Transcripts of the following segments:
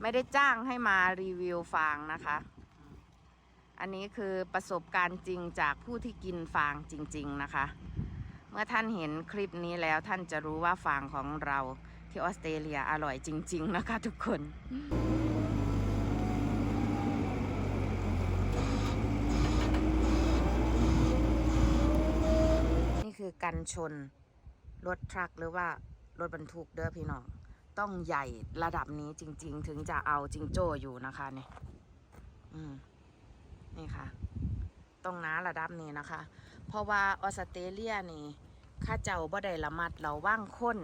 ไม่ได้จ้างให้มารีวิวฟางนะคะ อันนี้คือประสบการณ์จริงจากผู้ที่กินฟางจริง ๆนะคะ เมื่อท่านเห็นคลิปนี้แล้วท่านจะรู้ว่าฟางของเราที่ออสเตรเลียอร่อยจริง ๆ นะคะทุกคนนี่คือกันชน รถทรัคหรือว่ารถบรรทุกเด้อพี่น้อง ต้องใหญ่ระดับนี้จริง ๆ ถึงจะเอาจิงโจ้อยู่นะคะเนี่ยอืมนี่ค่ะ ต้องน้าระดับนี้นะคะ เพราะว่าออสเตรเลียนี่ข้าเจ้าบ่ได้ระมัดเราว่างคน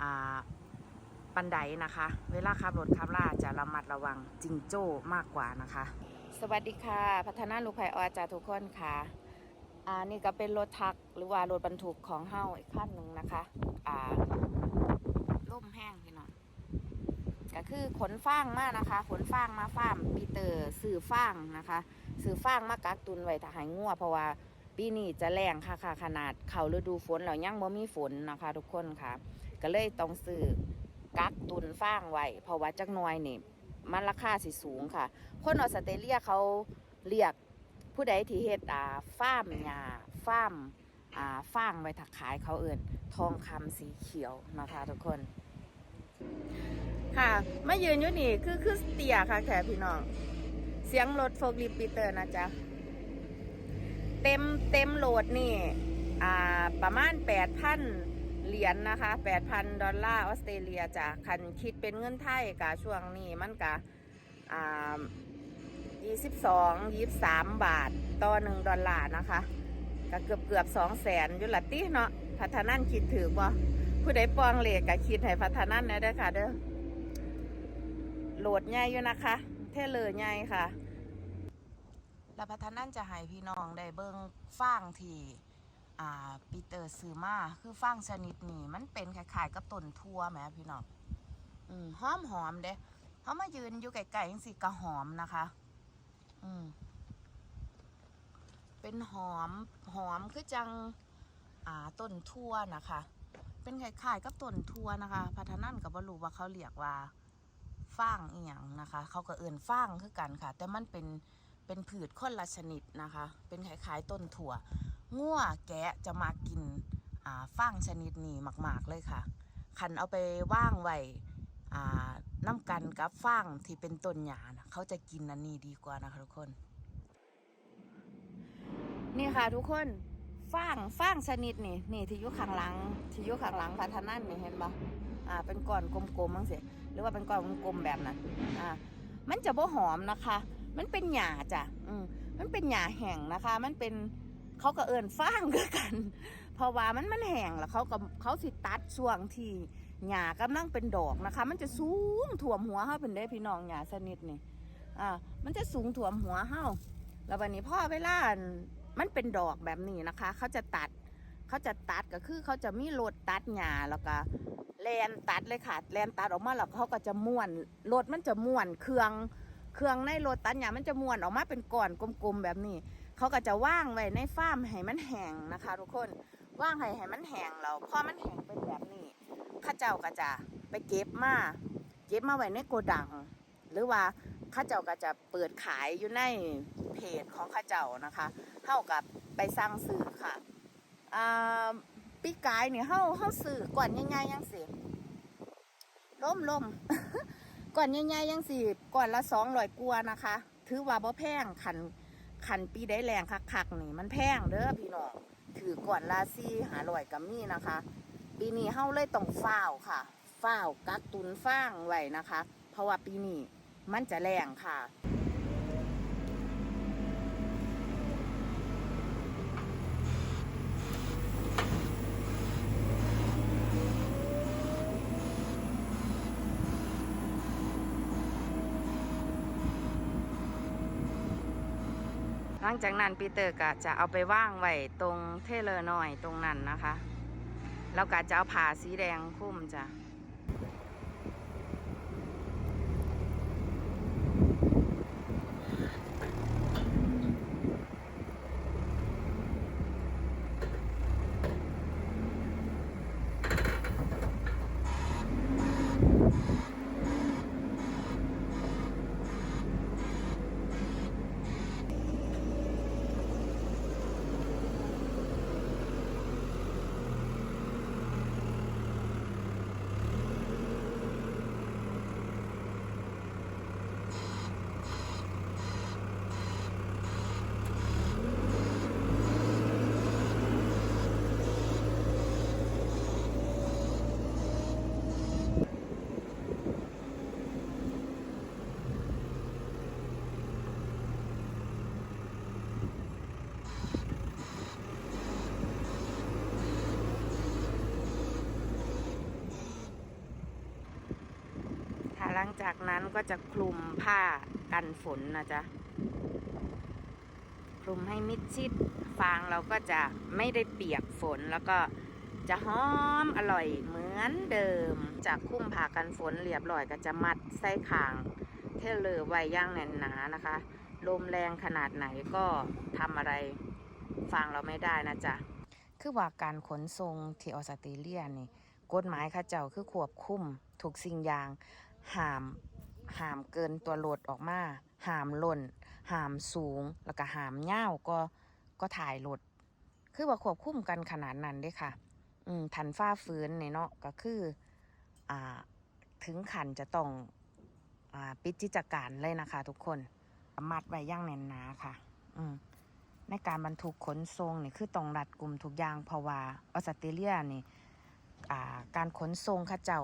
อ่าปันไดนะคะ เวลาขับรถขับล่าจะระมัดระวังจิงโจ้มากกว่านะคะ สวัสดีค่ะ พัฒนาลูกไผ่ออจาทุกคนค่ะอ่านี่ก็เป็นรถทักหรือว่ารถบรรทุกของเฮ้าอีกขั้นหนึ่งนะคะอ่าล่มแห้งพี่น้อง ก็คือขนฟางมานะคะขนฟางมาฟาร์มปีเตอร์สื่อฟางนะคะสื่อฟางมากักตุนไว้ถ้าหายงัวเพราะว่าปีนี้จะแรงค่ะค่ะขนาดเขาฤดูฝนแล้วยังบ่มีฝนนะคะ ทุกคนค่ะ ก็เลยต้องซื้อกักตุนฟางไว้เพราะว่าจักหน่อยนี่มันราคาสิสูงค่ะ คนออสเตรเลียเขาเรียกผู้ใดที่เฮ็ดอ่าฟาร์มหญ้าฟาร์มอ่าฟางไว้ถักขายเขาเอิ่นทองคำสีเขียวนะคะทุกคน ค่ะมายืนอยู่นี่คือคือเตียค่ะแขกพี่น้อง เสียงรถโฟกลิปีเตอร์นะจ๊ะ เต็มเต็มโหลดนี่ อ่า ประมาณแปดพันเหรียญนนะคะแปดพันดอลลาร์ออสเตรเลียจ้ะคันคิดเป็นเงินไทยกะช่วงนี้มันกะอ่ายี่สิบสองยี่สามบาทต่อหนึ่งดอลลาร์นะคะก็เกือบเกือบสองแสนอยู่ละติเนาะพัฒนันคิดถือบ่ผู้ใดปองเหล็กกะคิดให้พัฒนันนะเด้อค่ะเด้อ โหลดใหญ่อยู่นะคะเทเลอร์ใหญ่ค่ะแล้วพัฒนั่นจะให้พี่น้องได้เบิ่งฟางที่ปีเตอร์ซื้อมาคือฟางชนิดนี้มันเป็นคล้ายๆกับต้นทั่วแหมพี่น้องอืมหอมหอมเด้เขามายืนอยู่ไกลๆจังสิกระหอมนะคะ อืมเป็นหอมหอมคือจังอ่าต้นทั่วนะคะ เป็นคล้ายๆกับต้นทั่วนะคะ พัฒนั่นกับบรูว่าเขาเรียกว่า ฟางอีหยังนะคะ เขาก็เอื่นฟางคือกันค่ะ แต่มันเป็นเป็นผืชคนละชนิดนะคะ เป็นคล้ายๆต้นถั่วง่วแกะจะมากินอ่าฟางชนิดนี้มาก ๆ เลยค่ะคันเอาไปว่างไว้อ่าน้ำกันกับฟางที่เป็นต้นหญ้านะเขาจะกินอันนี้ดีกว่านะคะทุกคน นี่ค่ะทุกคนฟางฟางชนิดนี่นี่ที่อยู่ข้างหลังที่อยู่ข้างหลังพัฒนันนี่เห็นปะอ่าเป็นก้อนกลมๆมั้งสิ หรือว่าเป็นก้อนกลมๆแบบนั้นอ่ามันจะบ่หอมนะคะ มันเป็นหญ้าจ้ะอืมมันเป็นหญ้าแห้งนะคะ มันเป็นเขาก็เอินฟางคือกัน เพราะว่ามันมันแห้งแล้วเขาก็เขาสิตัดช่วงที่หญ้ากำลังเป็นดอกนะคะ มันจะสูงถ่วมหัวเฮาเป็นได้พี่น้องหญ้าชนิดนี่อ่ามันจะสูงถ่วมหัวเฮาแล้ววันนี้พ่อเวลานมันเป็นดอกแบบนี้นะคะ เขาจะตัด เขาจะตัดก็คือเขาจะมีรถตัดหญ้าแล้วก็ แลนตัดเลยค่ะแลนตัดออกมาแล้วเขาก็จะม้วนรถมันจะม้วนเครื่องเครื่องในรถตัดหญ้ามันจะม้วนออกมาเป็นก้อนกลมๆแบบนี้ เขาก็จะว่างไว้ในฟาร์มให้มันแห้งนะคะ ทุกคนว่างให้ให้มันแห้งแล้วพอมันแห้งเป็นแบบนี้ข้าเจ้าก็จะไปเก็บมาเก็บมาไว้ในโกดัง หรือว่าข้าเจ้าก็จะเปิดขายอยู่ในเพจของข้าเจ้านะคะ เท่ากับไปสร้างสื่อค่ะอ่า ปีกายเนี่ยเฮาเฮาซื้อก่อนใหญ่ๆยังสิล่มล่มก่อนใหญ่ๆยังสิก่อนละสองร้อยกว่านะคะ ถือว่าบ่แพงขันขันปีได้แรงคักๆนี่มันแพงเด้อพี่น้องถือก่อนละซี่หาร้อยกับมีนะคะ ปีนี้เฮาเลยต้องฝ้าวค่ะฝ้าวกักตุนฟ้างไว้นะคะ เพราะว่าปีนี้มันจะแรงค่ะ หลังจากนั้นปีเตอร์ก็จะเอาไปว่างไว้ตรงเทเลอร์หน่อยตรงนั้นนะคะ แล้วก็จะเอาผ้าสีแดงคุ้มจ้ะ ห ลังจากนั้นก็จะคลุมผ้ากันฝนนะจ๊ะ คลุมให้มิดชิด ฟางเราก็จะไม่ได้เปียกฝนแล้วก็จะหอมอร่อยเหมือนเดิม จากคุ้มผ่ากันฝนเรียบร้อยก็จะมัดไส้ขาง เทเลอร์ไว้ย่างแน่นหนานะคะ ลมแรงขนาดไหนก็ทำอะไรฟังเราไม่ได้นะจ๊ะ คือว่าการขนส่งที่ออสเตรเลียนี่กฎหมายข้าเจ้าคือควบคุมทุกสิ่งอย่าง หาม หามเกินตัวรถออกมา หามหล่น หามสูง แล้วก็หามย่าก็ ก็ถ่ายรถคือว่าควบคุมกันขนาดนั้นด้วยค่ะ อืมทันฟ้าฟื้นเนี่ยเนาะ ก็คือ อ่า ถึงขันจะต้อง อ่า ปิดกิจการเลยนะคะ ทุกคน มัดไว้ย่างแน่นหนาค่ะ อืมในการบรรทุกขนส่งนี่คือต้องรัดกลุ่มทุกอย่างเพราะว่าออสเตรเลียนี่อ่าการขนส่งข้าเจ้า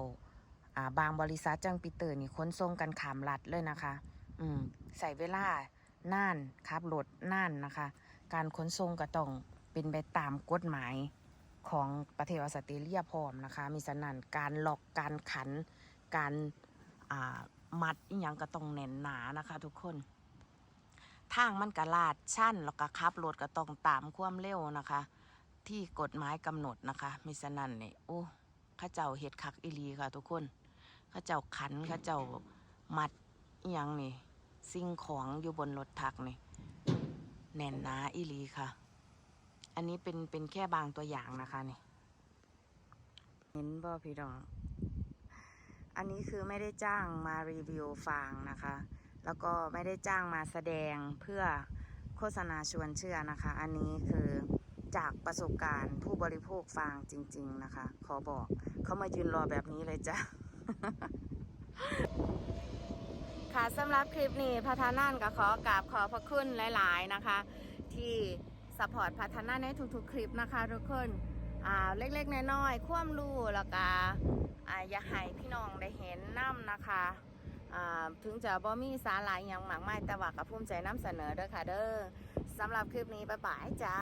อ่าบางบริษัทจังปีเตอร์นี่ขนส่งกันขามรัดเลยนะคะ อืมใส่เวลาน่านขับรถน่านนะคะ การขนส่งก็ต้องเป็นไปตามกฎหมายของประเทศออสเตรเลียพร้อมนะคะ มีสนั่นการหลอกการขัน การอ่ามัดอีหยังก็ต้องแน่นหนานะคะ ทุกคนทางมันกระลาดชั่นแล้วก็ขับรถก็ต้องตามความเร็วนะคะ ที่กฎหมายกำหนดนะคะมิฉะนั้นเนี่ยโอ้ข้าเจ้าเฮ็ดคักอีหลีค่ะทุกคน ข้าเจ้าขันเข้าเจ้ามัดอหยังนี่ สิ่งของอยู่บนรถทักนี่ แน่นหนาอีหลีค่ะ อันนี้เป็นเป็นแค่บางตัวอย่างนะคะนี่ เห็นบ่พี่ดอง อันนี้คือไม่ได้จ้างมารีวิวฟางนะคะ แล้วก็ไม่ได้จ้างมาแสดงเพื่อโฆษณาชวนเชื่อนะคะ อันนี้คือจากประสบการณ์ผู้บริโภคฟางจริง ๆ นะคะ ขอบอกเขามายืนรอแบบนี้เลยจ้ะ ค่ะสำหรับคลิปนี้พัฒนานก็ขอกราบขอพระคุณหลาย ๆ นะคะ ที่สปอร์ตพัฒนาในทุกๆ คลิปนะคะทุกคนอ่าเล็กๆน้อยๆความรู้แล้วก็อ่าอย่าให้พี่น้องได้เห็นน้ำนะคะอ่าถึงจะบ่มีสาระอย่างมากมายแต่ว่าก็ภูมิใจนำเสนอเด้อค่ะเด้อสำหรับคลิปนี้บ๊ายบายจ้า